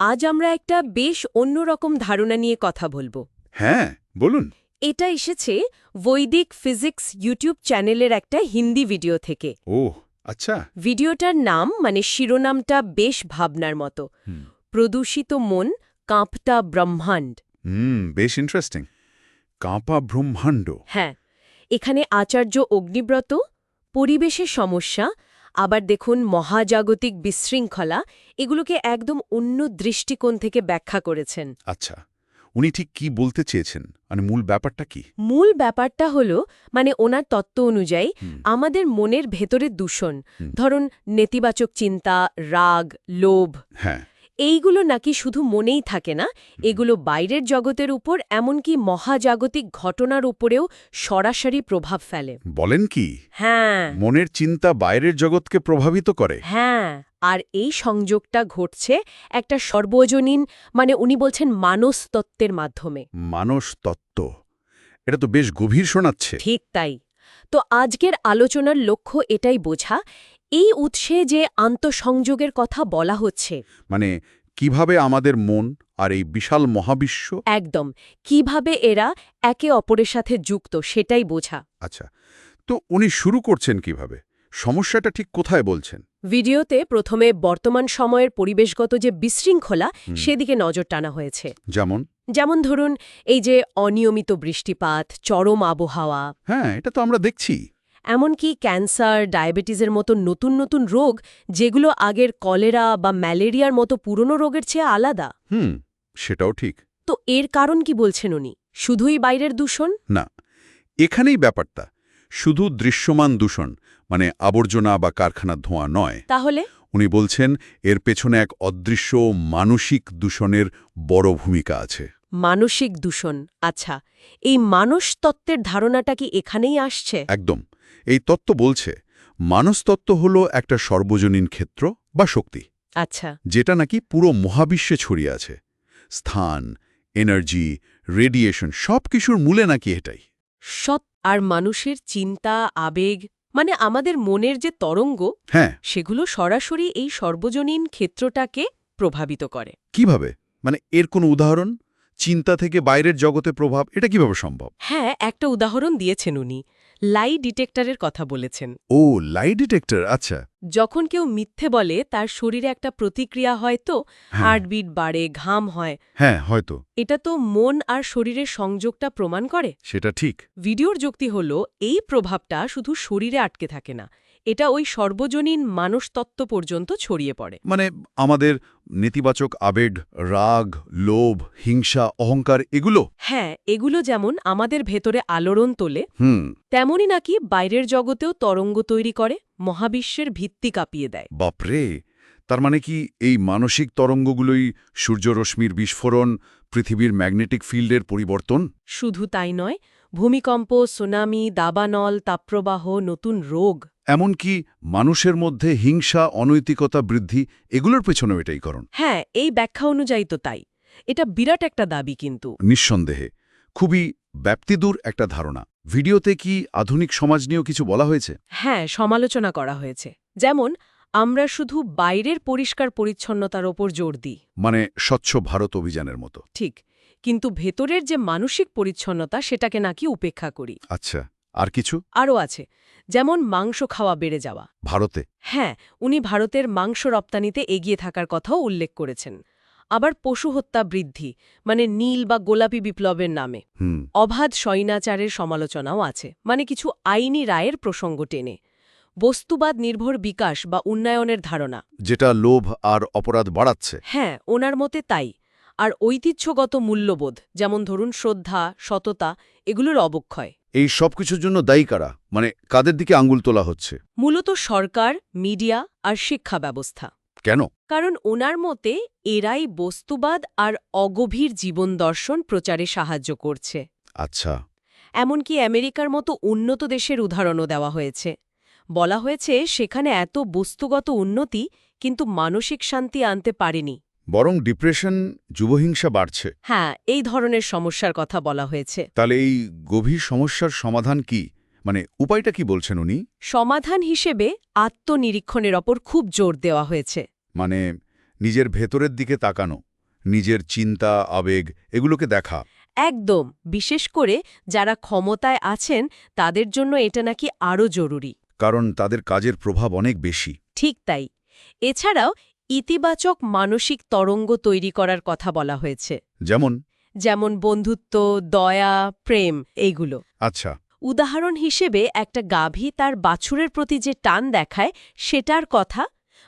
আজ আমরা একটা বেশ অন্যরকম ধারণা নিয়ে কথা বলব। হ্যাঁ বলুন। এটা এসেছে বৈদিক ফিজিক্স ইউটিউব চ্যানেলের একটা হিন্দি ভিডিও থেকে। ও আচ্ছা। ভিডিওটার নাম মানে শিরোনামটা বেশ ভাবনার মতো। প্রদূষিত মন কাঁপটা ব্রহ্মাণ্ড। হুম বেশ ইন্টারেস্টিং কাঁপা ব্রহ্মাণ্ড। হ্যাঁ এখানে আচার্য অগ্নিব্রত পরিবেশের সমস্যা আবার দেখুন মহাজাগতিক বিশৃঙ্খলা এগুলোকে একদম অন্য দৃষ্টিকোণ থেকে ব্যাখ্যা করেছেন। আচ্ছা উনি ঠিক কি বলতে চেয়েছেন? মানে মূল ব্যাপারটা কি? মূল ব্যাপারটা হলো মানে ওনার তত্ত্ব অনুযায়ী আমাদের মনের ভেতরে দূষণ। ধরুন নেতিবাচক চিন্তা রাগ লোভ। হ্যাঁ। এইগুলো নাকি শুধু মনেই থাকে না এগুলো বাইরের জগতের উপর এমনকি মহাজাগতিক ঘটনার উপরেও সরাসরি প্রভাব ফেলে। বলেন কি? হ্যাঁ। মনের চিন্তা বাইরের জগৎকে প্রভাবিত করে। হ্যাঁ আর এই সংযোগটা ঘটছে একটা সর্বজনীন মানে উনি বলছেন মানস তত্ত্বের মাধ্যমে। মানস তত্ত্ব এটা তো বেশ গভীর শোনাচ্ছে। ঠিক তাই। তো আজকের আলোচনার লক্ষ্য এটাই বোঝা এই উৎসে যে আন্তঃসংযোগের কথা বলা হচ্ছে। মানে কীভাবে আমাদের মন আর এই বিশাল মহাবিশ্ব একদম। কীভাবে এরা একে অপরের সাথে যুক্ত সেটাই বোঝা। আচ্ছা তো উনি শুরু করছেন কীভাবে? সমস্যাটা ঠিক কোথায় বলছেন? ভিডিওতে প্রথমে বর্তমান সময়ের পরিবেশগত যে বিশৃঙ্খলা সেদিকে নজর টানা হয়েছে। যেমন? যেমন ধরুন এই যে অনিয়মিত বৃষ্টিপাত চরম আবহাওয়া। হ্যাঁ এটা তো আমরা দেখছি। এমনকি ক্যান্সার ডায়াবেটিসের মতো নতুন নতুন রোগ যেগুলো আগের কলেরা বা ম্যালেরিয়ার মতো পুরনো রোগের চেয়ে আলাদা। হুম সেটাও ঠিক। তো এর কারণ কি বলছেন উনি? শুধুই বাইরের দূষণ? না এখানেই ব্যাপারটা। শুধু দৃশ্যমান দূষণ মানে আবর্জনা বা কারখানার ধোঁয়া নয়। তাহলে? উনি বলছেন এর পেছনে এক অদৃশ্য মানসিক দূষণের বড় ভূমিকা আছে। মানসিক দূষণ আচ্ছা। এই মানস তত্ত্বের ধারণাটা কি এখানেই আসছে? একদম। এই তত্ত্ব বলছে মানসতত্ত্ব হল একটা সর্বজনীন ক্ষেত্র বা শক্তি। আচ্ছা। যেটা নাকি পুরো মহাবিশ্বে ছড়িয়ে আছে। স্থান এনার্জি রেডিয়েশন সব কিছুর মূলে নাকি এটাই। সৎ আর মানুষের চিন্তা আবেগ মানে আমাদের মনের যে তরঙ্গ হ্যাঁ। সেগুলো সরাসরি এই সর্বজনীন ক্ষেত্রটাকে প্রভাবিত করে। কীভাবে? মানে এর কোনো উদাহরণ? চিন্তা থেকে বাইরের জগতে প্রভাব এটা কীভাবে সম্ভব? হ্যাঁ একটা উদাহরণ দিয়েছেন উনি। লাই ডিটেক্টরের কথা বলেছেন। ও লাই ডিটেক্টর আচ্ছা। যখন কেউ মিথ্যে বলে তার শরীরে একটা প্রতিক্রিয়া হয় তো হ্যাঁ। হার্টবিট বাড়ে ঘাম হয়। হ্যাঁ হয়তো। এটা তো মন আর শরীরের সংযোগটা প্রমাণ করে। সেটা ঠিক। ভিডিওর যুক্তি হল এই প্রভাবটা শুধু শরীরে আটকে থাকে না এটা ওই সর্বজনীন মানসতত্ত্ব পর্যন্ত ছড়িয়ে পড়ে। মানে আমাদের নেতিবাচক আবেগ রাগ লোভ হিংসা অহংকার এগুলো? হ্যাঁ এগুলো যেমন আমাদের ভেতরে আলোড়ন তোলে হুম। তেমনই নাকি বাইরের জগতেও তরঙ্গ তৈরি করে মহাবিশ্বের ভিত্তি কাঁপিয়ে দেয়। বাপরে! তার মানে কি এই মানসিক তরঙ্গগুলোই সূর্যরশ্মির বিস্ফোরণ পৃথিবীর ম্যাগনেটিক ফিল্ডের পরিবর্তন? শুধু তাই নয় ভূমিকম্প সুনামি দাবানল তাপপ্রবাহ নতুন রোগ। এমনকি মানুষের মধ্যে হিংসা অনৈতিকতা বৃদ্ধি এগুলোর পেছনেও এটাই করণ। হ্যাঁ এই ব্যাখ্যা অনুযায়ী তো তাই। এটা বিরাট একটা দাবি কিন্তু। নিঃসন্দেহে। খুবই ব্যাপ্তিদূর একটা ধারণা। ভিডিওতে কি আধুনিক সমাজ নিয়েও কিছু বলা হয়েছে? হ্যাঁ সমালোচনা করা হয়েছে। যেমন আমরা শুধু বাইরের পরিষ্কার পরিচ্ছন্নতার ওপর জোর দিই। মানে স্বচ্ছ ভারত অভিযানের মতো। ঠিক। কিন্তু ভেতরের যে মানসিক পরিচ্ছন্নতা সেটাকে নাকি উপেক্ষা করি। আচ্ছা আর কিছু? আরও আছে যেমন মাংস খাওয়া বেড়ে যাওয়া। ভারতে? হ্যাঁ উনি ভারতের মাংস রপ্তানিতে এগিয়ে থাকার কথাও উল্লেখ করেছেন। আবার পশু হত্যা বৃদ্ধি মানে নীল বা গোলাপি বিপ্লবের নামে। অবাধ স্বৈনাচারের সমালোচনাও আছে মানে কিছু আইনি রায়ের প্রসঙ্গ টেনে। বস্তুবাদ নির্ভর বিকাশ বা উন্নয়নের ধারণা। যেটা লোভ আর অপরাধ বাড়াচ্ছে। হ্যাঁ ওনার মতে তাই। আর ঐতিহ্যগত মূল্যবোধ যেমন ধরুন শ্রদ্ধা সততা এগুলোর অবক্ষয়। এই সব কিছুর জন্য দায়ী কারা? মানে কাদের দিকে আঙ্গুল তোলা হচ্ছে? মূলত সরকার মিডিয়া আর শিক্ষা ব্যবস্থা। কেন? কারণ ওনার মতে এরাই বস্তুবাদ আর অগভীর জীবন দর্শন প্রচারে সাহায্য করছে। আচ্ছা। এমনকি আমেরিকার মতো উন্নত দেশের উদাহরণও দেওয়া হয়েছে। বলা হয়েছে সেখানে এত বস্তুগত উন্নতি কিন্তু মানসিক শান্তি আনতে পারেনি। বরং ডিপ্রেশন যুবহিংসা বাড়ছে। হ্যাঁ এই ধরনের সমস্যার কথা বলা হয়েছে। তাহলে এই গভীর সমস্যার সমাধান কি? মানে উপায়টা কি বলছেন উনি? সমাধান হিসেবে আত্মনিরীক্ষণের ওপর খুব জোর দেওয়া হয়েছে। মানে নিজের ভেতরের দিকে তাকানো নিজের চিন্তা আবেগ এগুলোকে দেখা। একদম বিশেষ করে যারা ক্ষমতায় আছেন তাদের জন্য এটা নাকি আরও জরুরি। কারণ তাদের কাজের প্রভাব অনেক বেশি। ঠিক তাই। এছাড়াও ইতিবাচক মানসিক তরঙ্গ তৈরি করার কথা বলা হয়েছে। যেমন? যেমন বন্ধুত্ব দয়া প্রেম এইগুলো আচ্ছা। উদাহরণ হিসেবে একটা গাভী তার বাছুরের প্রতি যে টান দেখায় সেটার কথা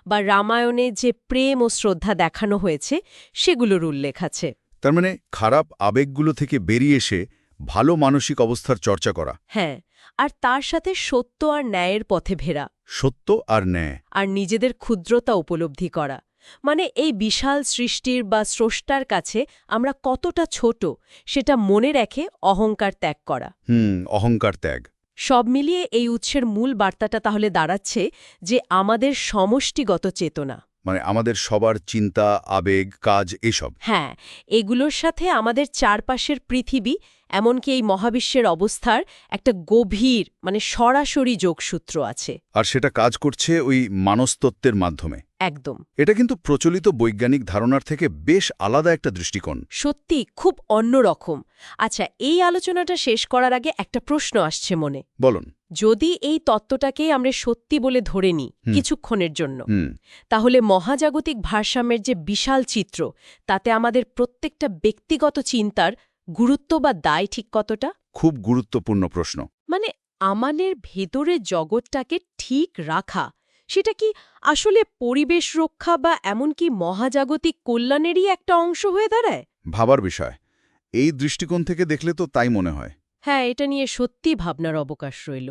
বা রামায়ণে যে প্রেম ও শ্রদ্ধা দেখানো হয়েছে সেগুলোর উল্লেখ আছে। তার মানে খারাপ আবেগগুলো থেকে বেরিয়ে এসে ভালো মানসিক অবস্থার চর্চা করা। হ্যাঁ আর তার সাথে সত্য আর ন্যায়ের পথে ভেরা। সত্য আর ন্যায়। আর নিজেদের ক্ষুদ্রতা উপলব্ধি করা। মানে এই বিশাল সৃষ্টির বা স্রষ্টার কাছে আমরা কতটা ছোট সেটা মনে রেখে অহংকার ত্যাগ করা। হুম অহংকার ত্যাগ। সব মিলিয়ে এই উৎসের মূল বার্তাটা তাহলে দাঁড়াচ্ছে যে আমাদের সমষ্টিগত চেতনা। মানে আমাদের সবার চিন্তা আবেগ কাজ এসব। হ্যাঁ এগুলোর সাথে আমাদের চারপাশের পৃথিবী এমনকি এই মহাবিশ্বের অবস্থার একটা গভীর মানে সরাসরি যোগসূত্র আছে। আর সেটা কাজ করছে ওই মানস্তত্ত্বের মাধ্যমে। একদম। এটা কিন্তু প্রচলিত বৈজ্ঞানিক ধারণার থেকে বেশ আলাদা একটা দৃষ্টিকোণ। সত্যি খুব অন্যরকম আচ্ছা এই আলোচনাটা শেষ করার আগে একটা প্রশ্ন আসছে মনে। বলুন। যদি এই তত্ত্বটাকে আমরা সত্যি বলে ধরে নিই কিছুক্ষণের জন্য তাহলে মহাজাগতিক ভারসাম্যের যে বিশাল চিত্র তাতে আমাদের প্রত্যেকটা ব্যক্তিগত চিন্তার গুরুত্ব বা দায় ঠিক কতটা? খুব গুরুত্বপূর্ণ প্রশ্ন। মানে আমাদের ভেতরে জগৎটাকে ঠিক রাখা সেটা কি আসলে পরিবেশ রক্ষা বা এমনকি মহাজাগতিক কল্যাণেরই একটা অংশ হয়ে দাঁড়ায়? ভাবার বিষয়। এই দৃষ্টিকোণ থেকে দেখলে তো তাই মনে হয়। হ্যাঁ এটা নিয়ে সত্যি ভাবনার অবকাশ রইল।